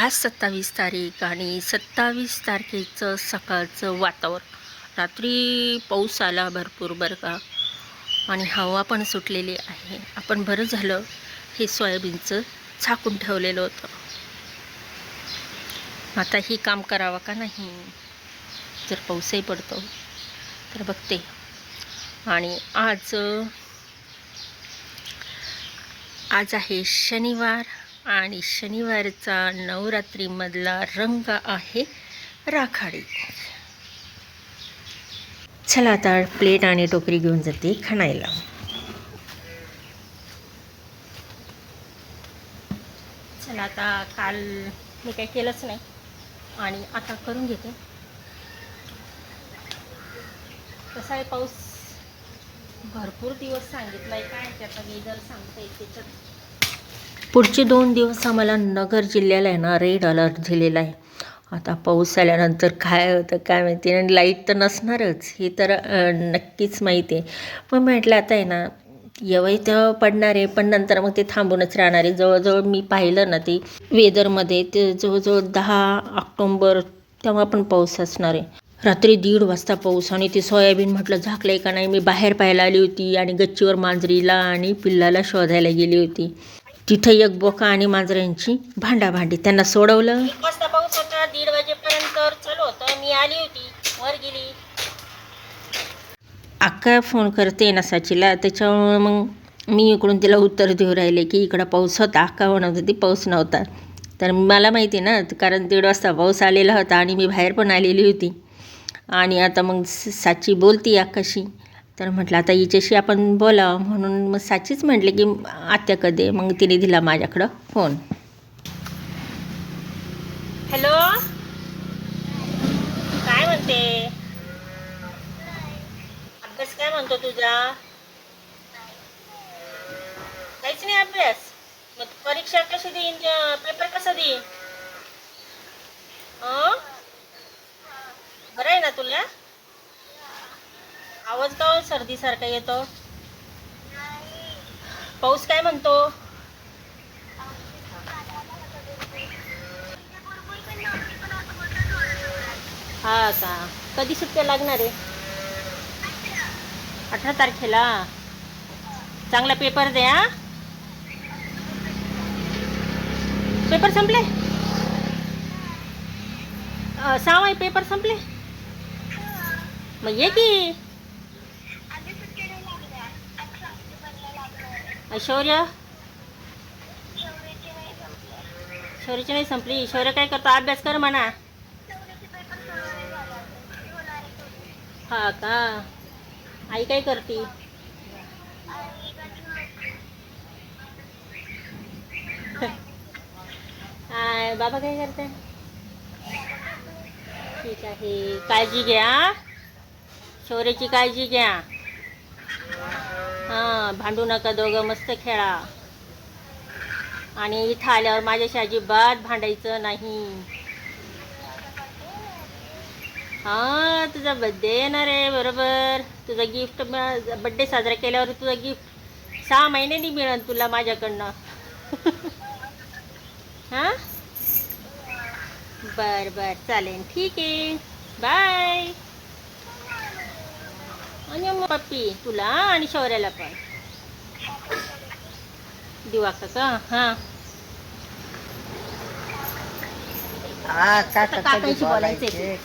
आज सत्तावीस तारीख आणि सत्तावीस तारखेचं सकाळचं वातावरण. रात्री पाऊस आला भरपूर बरं का. आणि हवा पण सुटलेली आहे. आपण बरं झालं हे सोयाबीनचं झाकून ठेवलेलं होतं. आता ही काम करावं का नाही? जर पाऊसही पडतो तर बघते. आणि आज आज आहे शनिवार. आणि शनिवारचा नवरात्रीमधला रंग आहे राखाडी. चला आता प्लेट आणि टोकरी घेऊन जाते खणायला. चला आता काल मी काही केलंच नाही आणि आता करून घेते. कसा आहे पाऊस? भरपूर दिवस सांगितलाय काय? त्याचा वेदर सांगता येते त्याच्यात. पुढचे दोन दिवस आम्हाला नगर जिल्ह्याला आहे ना रेड अलर्ट दिलेला आहे. आता पाऊस आल्यानंतर काय होतं काय माहिती? आणि लाइट तर नसणारच हे तर नक्कीच माहिती आहे. पण म्हटलं आता आहे ना येवई तर पडणार आहे पण नंतर मग ते थांबूनच राहणार आहे. जवळजवळ मी पाहिलं ना ते वेदरमध्ये ते जवळजवळ दहा ऑक्टोंबर तेव्हा पण पाऊस असणार आहे. रात्री दीड वाजता पाऊस आणि ते सोयाबीन म्हटलं झाकलं आहे का नाही मी बाहेर पाहायला आली होती आणि गच्चीवर मांजरीला आणि पिल्लाला शोधायला गेली होती. तिथं एक बोका आणि मांजरांची भांडाभांडी. त्यांना सोडवलं. एक वाजता पाऊस होता दीड वाजेपर्यंत चालू होतं. मी आली होती वर गेली. अक्का फोन करते ना साचीला त्याच्यामुळं मग मी इकडून तिला उत्तर देऊ राहिले की इकडं पाऊस होता. अक्का म्हणत होती पाऊस नव्हता. तर मला माहिती ना कारण दीड वाजता पाऊस आलेला होता आणि मी बाहेर पण आलेली होती. आणि आता मग साची बोलती अक्काशी. तर म्हटलं आता हिच्याशी आपण बोलावं. म्हणून मग साचीच म्हटले की आत्या कधी? मग तिने दिला माझ्याकडं फोन. हॅलो? काय म्हणते? अभ्यास काय म्हणतो तुझा? काहीच नाही अभ्यास. मग परीक्षा कशी देईन? पेपर कसा देईन? अं? बरं आहे ना तुला? आवाज का हो? सर्दीसारखा येतो. पाऊस काय म्हणतो? हा का? कधी सुट्ट्या लागणार आहे? अठरा तारखेला. चांगला पेपर द्या पेपर संपले? सहा पेपर संपले? मग ये की. अं, शौर्य शौर्याची नाही संपली. शौर्य काय करतो? अभ्यास कर म्हणा. हा का? आई काय करते? आय बाबा काय करते? ठीक आहे. काळजी घ्या शौर्याची काळजी घ्या. हां भांडू नका दोघं मस्त खेळा. आणि इथं आल्यावर माझ्याशी अजिबात भांडायचं नाही. हां तुझा बड्डे येणार आहे बरोबर. तुझा गिफ्ट बड्डे साजरा केल्यावर तुझा गिफ्ट सहा महिन्यांनी मिळेल तुला माझ्याकडनं. हां? बर बर चालेल. ठीक आहे. बाय आणि मग पप्पी तुला आणि शौर्याला पण. दिवा का? हां. काकांशी.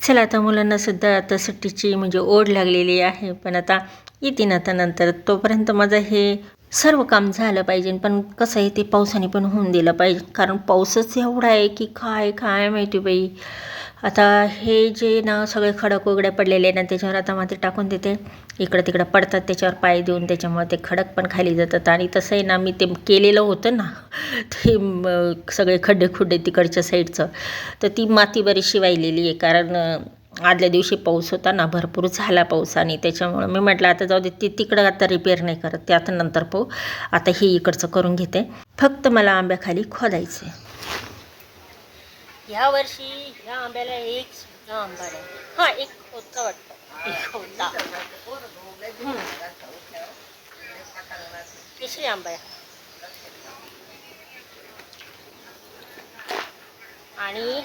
चला आता मुलांना सुद्धा आता सुट्टीची म्हणजे ओढ लागलेली आहे पण आता येतील आता नंतर. तोपर्यंत माझं हे सर्व काम झालं पाहिजे पण कसं आहे ते पावसाने पण होऊन दिलं पाहिजे. कारण पाऊसच एवढा आहे की काय काय माहिती बाई. आता हे जे ना सगळे खडक वगैरे पडलेले आहे ना त्याच्यावर आता माती टाकून देते. इकडं तिकडं पडतात त्याच्यावर पाय देऊन त्याच्यामुळे ते खडक पण खाली जातात. आणि तसंही ना मी ते केलेलं होतं ना ते सगळे खड्डे खुड्डे तिकडच्या साईडचं तर ती माती बरीचशी वाहिलेली आहे. कारण आदल्या दिवशी पाऊस होता ना भरपूर झाला पाऊस आणि त्याच्यामुळं मी म्हटलं आता जाऊ दे ती तिकडं आता रिपेअर नाही करत ते आता नंतर पाहू. आता हे इकडचं करून घेते. फक्त मला आंब्याखाली खोदायचं आहे ह्या वर्षी ह्या आंब्याला एक सुद्धा आंबा नाही. हा एक होता वाटतं. एक होता तिसरी आंबा आहे. आणि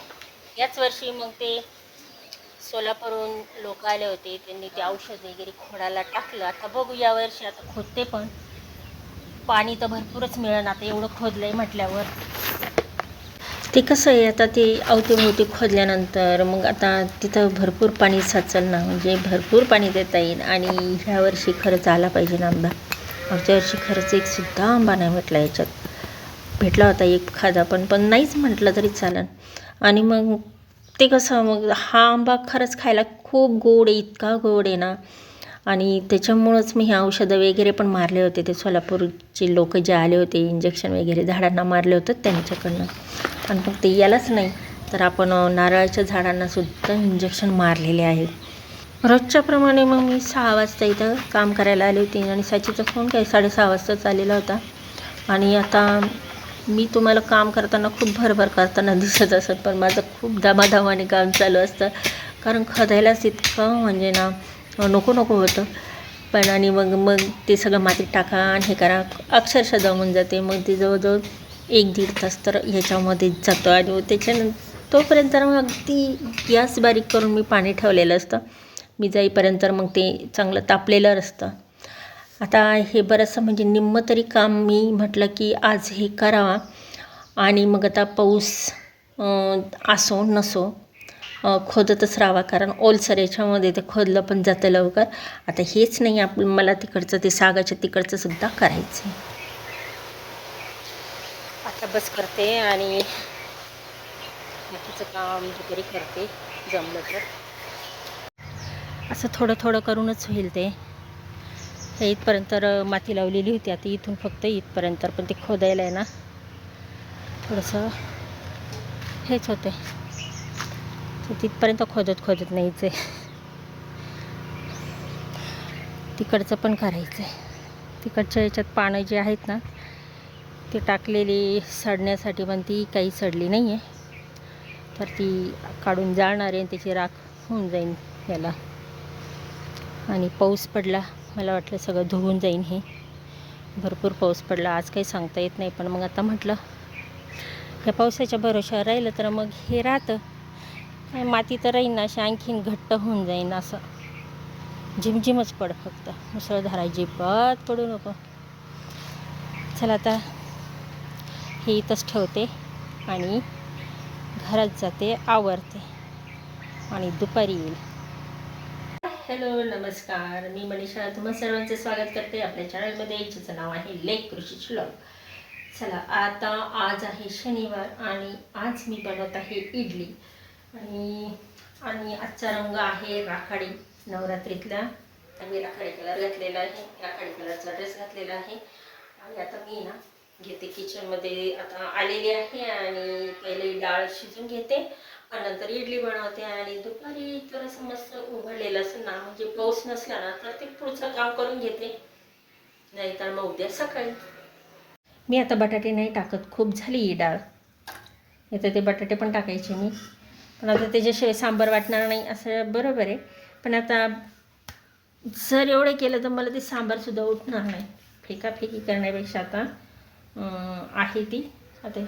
याच वर्षी मग ते सोलापूरहून लोक आले होते. त्यांनी ते औषध वगैरे खोडाला टाकलं. आता बघू या वर्षी आता खोदते पण. पाणी तर भरपूरच मिळेल. आता एवढं खोदलंय म्हटल्यावर. ते कसं आहे आता ते अवतीभोवती खोदल्यानंतर मग आता तिथं भरपूर पाणी साचल ना म्हणजे भरपूर पाणी देता येईल आणि ह्या वर्षी खरंच आला पाहिजे ना आंबा मागच्या वर्षी खरंच एक सुद्धा आंबा नाही भेटला याच्यात. भेटला होता एक खादा पण पण नाहीच म्हटलं तरी चालेल. आणि मग ते कसं मग हा आंबा खरंच खायला खूप गोड आहे इतका गोड आहे ना. आणि त्याच्यामुळंच मी हे औषधं वगैरे पण मारले होते ते सोलापूरचे लोक जे आले होते इंजेक्शन वगैरे झाडांना मारले होते त्यांच्याकडनं. आणि मग ते यालाच नाही तर आपण नारळाच्या झाडांना सुद्धा इंजेक्शन मारलेले आहे. रोजच्याप्रमाणे मग मी सहा वाजता इथं काम करायला आले होते आणि साचीचा फोन काही साडेसहा वाजताच आलेला होता. आणि आता मी तुम्हाला काम करताना खूप भरभर करताना दिसत असत पण माझं खूप दमादमाने काम चालू असतं. कारण खदायलाच इतकं म्हणजे ना नको नको होतं. पण आणि मग मग ते सगळं मातीत टाका आणि हे करा. अक्षरशः जमून जाते. मग ते जवळजवळ एक दीड तास तर ह्याच्यामध्येच जातो आणि त्याच्यानंतर तोपर्यंत मग अगदी गॅस बारीक करून मी पाणी ठेवलेलं असतं. मी जाईपर्यंत मग ते चांगलं तापलेलं असतं. आता हे बरंचसं म्हणजे निम्मं तरी काम मी म्हटलं की आज हे करावा. आणि मग आता पाऊस असो नसो खोदतच राहावा. कारण ओलसर याच्यामध्ये ते खोदलं पण जातं लवकर. आता हेच नाही आप मला तिकडचं ते सागाच्या तिकडचं सुद्धा करायचं आहे अभ्यास करते आणि बाकीचं काम वगैरे करते जमलं तर. असं थोडं थोडं करूनच होईल ते. हे इथपर्यंत माती लावलेली होती आता इथून फक्त इथपर्यंत पण ते खोदायला आहे ना. थोडंसं हेच होते आहे तिथपर्यंत खोदत खोदत नाहीच आहे तिकडचं पण करायचं आहे तिकडच्या याच्यात पानं जे आहेत ना ती टाकलेली सडण्यासाठी पण ती काही सडली नाही आहे तर ती काढून जाळणार आहे आणि त्याची राख होऊन जाईन याला. आणि पाऊस पडला मला वाटलं सगळं धुवून जाईन हे. भरपूर पाऊस पडला आज काही सांगता येत नाही पण मग आता म्हटलं ह्या पावसाच्या भरोशावर राहिलं तर मग हे राहतं. काय माती तर राहीन ना अशी आणखीन घट्ट होऊन जाईन असं. झिमझिमच पड फक्त. मुसळधारा अजिबात पडू नको. चला आता हे इथंच ठेवते आणि घरात जाते आवरते आणि दुपारी येईल. हॅलो नमस्कार. मी मनीषा. तुम्हा सर्वांचे स्वागत करते आपल्या चॅनलमध्ये ज्याचं नाव आहे लेक कृषी श्लोक चला आता आज आहे शनिवार आणि आज मी बनवत आहे इडली. आणि आणि आजचा रंग आहे राखाडी नवरात्रीतला. मी राखाडी कलर घातलेला आहे. राखाडी कलरचा ड्रेस घातलेला आहे. आणि आता मी ना घेते. किचनमध्ये आता आलेली आहे आणि पहिले डाळ शिजून घेते आणि नंतर इडली बनवते आणि दुपारी तर असं मस्त उघडलेलं असं ना म्हणजे पाऊस नसला ना तर ते पुढचं काम करून घेते. नाहीतर मग उद्या सकाळी. मी आता बटाटे नाही टाकत खूप झाली ही डाळ. नाही ते बटाटे पण टाकायचे मी. पण आता त्याच्याशिवाय सांबार वाटणार नाही असं बरोबर आहे. पण आता जर एवढं केलं तर मला ते सांबारसुद्धा उठणार नाही. फेकाफेकी करण्यापेक्षा आता. आहे ती. आता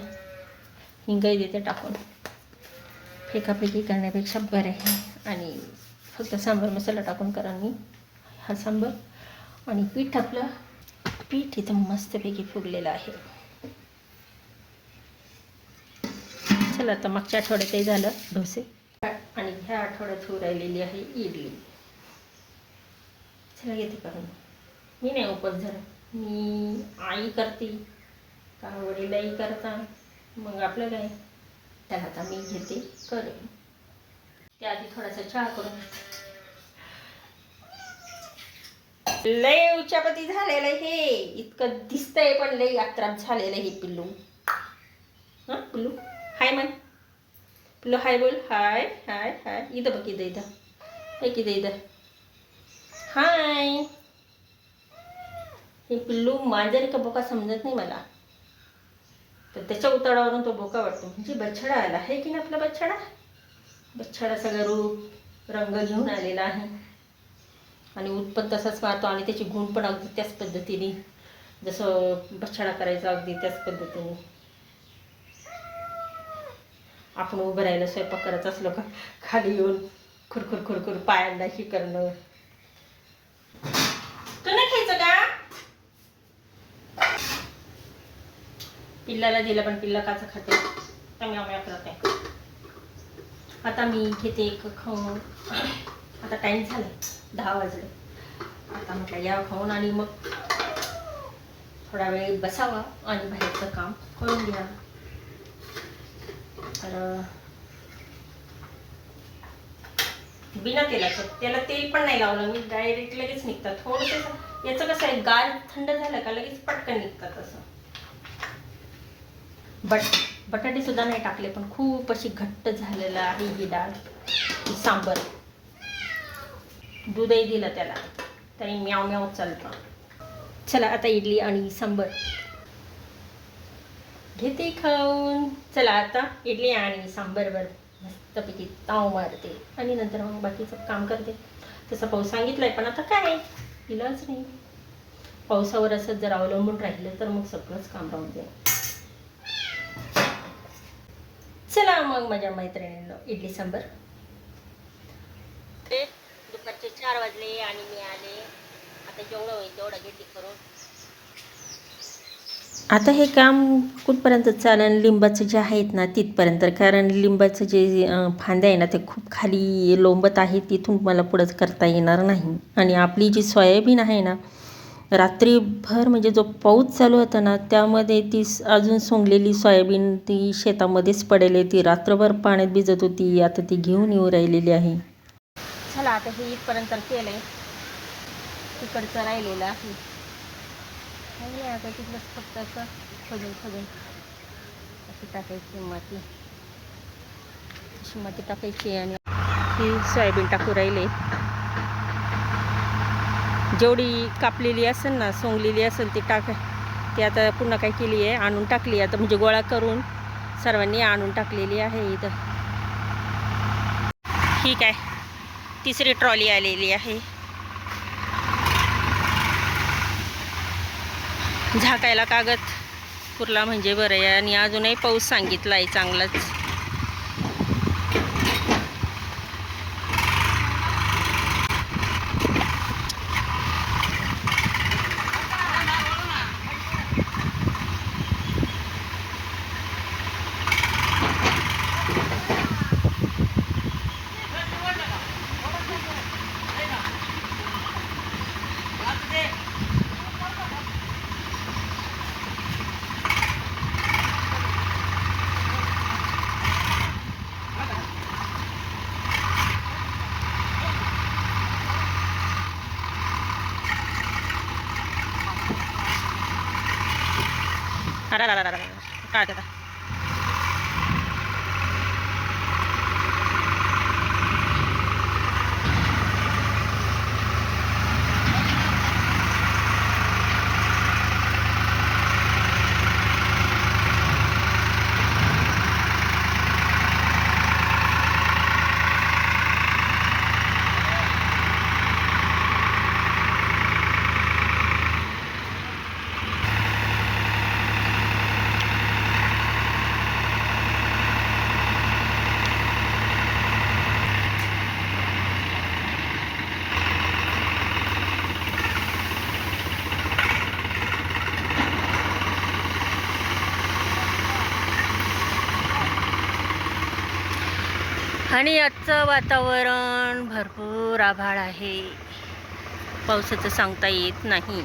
हिंगाई देते टाकून. फेकाफेकी करण्यापेक्षा बरं आहे. आणि फक्त सांबार मसाला टाकून करा मी. हा सांबार. आणि पीठ आपलं पीठ इथं मस्तपैकी फुगलेलं आहे. चला आता मागच्या आठवड्यात ते झालं डोसे. आणि ह्या आठवड्यात होऊ राहिलेली आहे इडली. चला घेते करून. मी नाही उपवास झाला मी आई करते. का वडीलही करता. मग आपलं काय? त्याला आता मी घेते. करेन. त्याआधी थोडासा चहा करून लय उच्चापती झालेलं हे. इतकं दिसतंय पण लय अत्राप झालेलं हे पिल्लू. हां पिल्लू? हाय म्हण. पिल्लू हाय बोल. हाय हाय हाय. इथं बघ इथं इथं. हे इथं इथं. हाय. हे पिल्लू मांजर का बोका समजत नाही मला. तर त्याच्या उतारावरून तो बोका वाटतो. म्हणजे बछडा आला. आहे की नाही आपला बछडा? बछडा सगळं रूप रंग घेऊन आलेला आहे. आणि उत्पन्न तसाच मारतो आणि त्याचे गुण पण अगदी त्याच पद्धतीने. जसं बछडा करायचा अगदी त्याच पद्धतीने. आपण उभं राहिलं स्वयंपाक करत असलो का? खाली येऊन खुरखुर खुरखुर पायांना हे करणं तू नाही खायचं का पिल्लाला दिलं पण पिल्ला काचं खाते. चांगल्या करते आता मी घेते एक खाऊन. आता टाईम झाला दहा वाजले. आता म्हटलं या खाऊन आणि मग थोडा वेळ बसावा आणि बाहेरचं काम करून घ्या. तर बिना तेलाचं त्याला तेल पण नाही लावलं. मी डायरेक्ट लगेच निघतात. थोडंसं याचं कसं आहे गार थंड झालं का लगेच पटकन निघतात असं. बट बटाटे सुद्धा नाही टाकले पण खूप अशी घट्ट झालेलं आहे ही डाळ सांबर. दूधही दिलं त्याला. तरी म्याव म्याव चालतं. चला आता इडली आणि सांबर. घेते खाऊन. चला आता इडली आणि सांबरवर मस्तपैकी ताव मारते. आणि नंतर मग बाकीचं काम करते. तसं पाऊस सांगितलंय पण आता काय? इलाज नाही. पावसावर असं जर अवलंबून राहिलं तर मग सगळंच काम राहून जाईल. चला मग माझ्या मैत्रिणींनो इडली सांबर. ते दुपारचे चार वाजले आणि मी आले. आता जेवढं होईल तेवढं घेते करून. आता हे काम कुठपर्यंत चालन लिंबाचं जे आहेत ना तिथपर्यंत. कारण लिंबाचं जे फांद्या आहे ना ते खूप खाली लोंबत आहे तिथून मला पुढंच करता येणार नाही. आणि आपली जी सोयाबीन आहे ना रात्रीभर म्हणजे जो पाऊस चालू होता ना त्यामध्ये ती स- अजून सोंगलेली सोयाबीन ती शेतामध्येच पडेल ती रात्रभर पाण्यात भिजत होती. आता ती घेऊन येऊ राहिलेली आहे. चला आता हे इथपर्यंत केलंय. तिकडचं राहिलेलं आहे. नाही आता तिथलंच फक्त असं खोदून खोदून अशी टाकायची माती. अशी माती टाकायची आणि ही सोयाबीन टाकू राहिले. जेवढी कापलेली असेल ना सोंगलेली असेल ती टाक. ती आता पुन्हा काय केली आहे आणून टाकली आता म्हणजे गोळा करून सर्वांनी आणून टाकलेली आहे इथं. ठीक आहे तिसरी ट्रॉली आलेली आहे. झाकायला कागद पुरला म्हणजे बरं आहे. आणि अजूनही पाऊस सांगितला आहे चांगलाच. দাঁড়া দাঁড়া দাঁড়া কাটা आणि आजचं वातावरण भरपूर आभाळ आहे. पावसाचं सांगता येत नाही.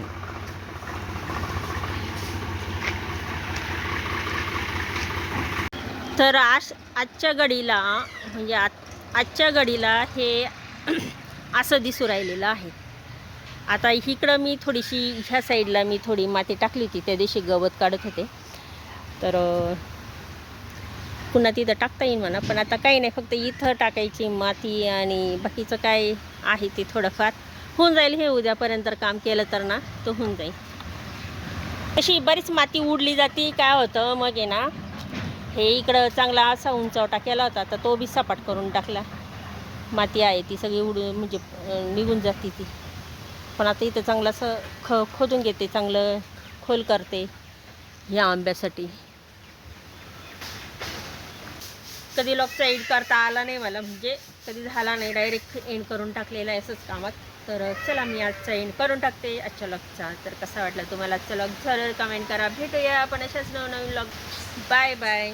तर आज आजच्या घडीला म्हणजे आज आजच्या घडीला हे असं दिसू राहिलेलं आहे. आता इकडं मी थोडीशी ह्या साईडला मी थोडी माती टाकली होती त्या दिवशी गवत काढत होते. तर पुन्हा तिथं टाकता येईल म्हणा. पण आता काही नाही फक्त इथं टाकायची माती आणि बाकीचं काय आहे ते थोडंफार. होऊन जाईल हे उद्यापर्यंत काम केलं तर ना तो होऊन जाईल. अशी बरीच माती उडली जाते काय होतं मग आहे ना हे इकडं चांगला असा उंचावटा केला होता तर तो बी सपाट करून टाकला. माती आहे ती सगळी उडून म्हणजे निघून जाते ती. पण आता इथं चांगलं असं ख खोदून घेते चांगलं खोल करते ह्या आंब्यासाठी. कधी लॉकचा एंड करता आला नाही मला म्हणजे कधी झाला नाही डायरेक्ट एंड करून टाकलेला आहे असंच कामात. तर चला मी आजचा एंड करून टाकते. आजच्या लॉकचा तर कसा वाटला तुम्हाला आजचा लॉक जरूर कमेंट करा. भेटूया आपण अशाच नवनवीन लॉक बाय बाय